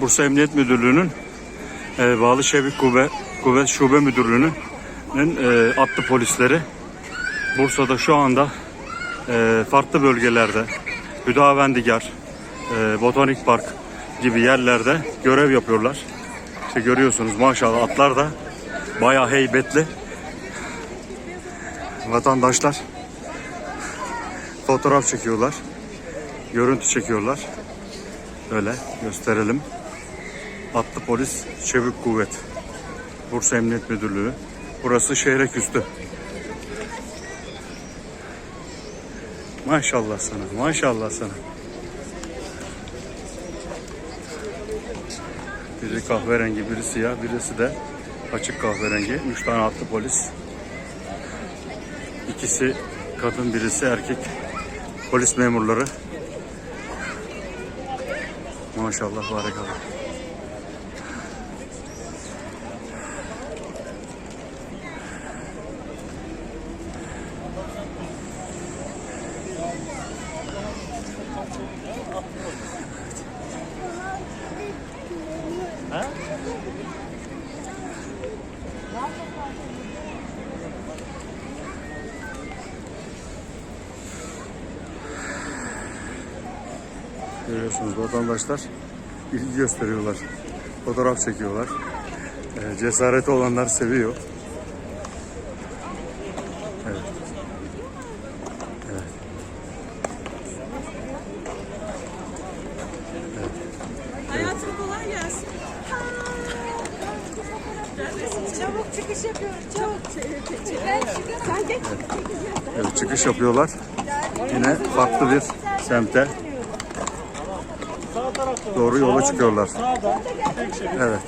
Bursa Emniyet Müdürlüğü'nün e, bağlı Şevik Kuvvet, Kuvvet Şube Müdürlüğü'nün e, atlı polisleri Bursa'da şu anda e, farklı bölgelerde Hüdavendigar, e, Botanik Park gibi yerlerde görev yapıyorlar. İşte görüyorsunuz maşallah atlar da bayağı heybetli. Vatandaşlar fotoğraf çekiyorlar. Görüntü çekiyorlar. Öyle gösterelim. Atlı polis çevik kuvvet. Bursa Emniyet Müdürlüğü. Burası şehre küstü. Maşallah sana, maşallah sana. Biri kahverengi, biri siyah, birisi de açık kahverengi. Üç tane atlı polis. İkisi kadın, birisi erkek. Polis memurları. Maşallah, barakallah. Görüyorsunuz vatandaşlar ilgi gösteriyorlar. Fotoğraf çekiyorlar. Ee, cesareti olanlar seviyor. Evet. Evet. Hayatım kolay gelsin. Çabuk çıkış yapıyoruz. Çabuk. Ben çıkarım. Sen geç. Evet, çıkış yapıyorlar. Yine farklı bir semte doğru yola çıkıyorlar. Evet.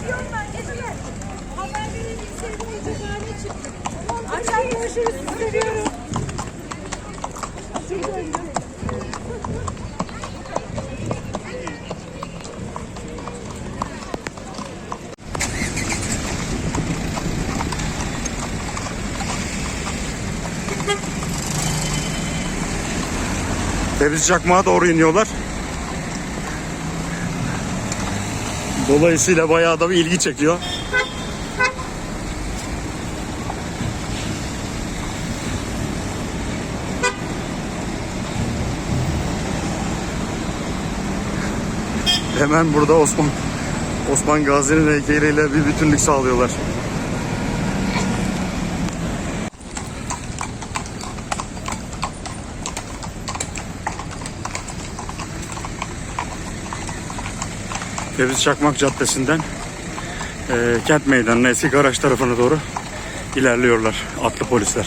Gidiyorum ben. Geçme. Temiz Çakmağa doğru iniyorlar. Dolayısıyla bayağı da bir ilgi çekiyor. Hemen burada Osman Osman Gazi'nin heykeliyle bir bütünlük sağlıyorlar. Ceviz Çakmak Caddesi'nden eee, kent meydanına eski garaj tarafına doğru ilerliyorlar atlı polisler.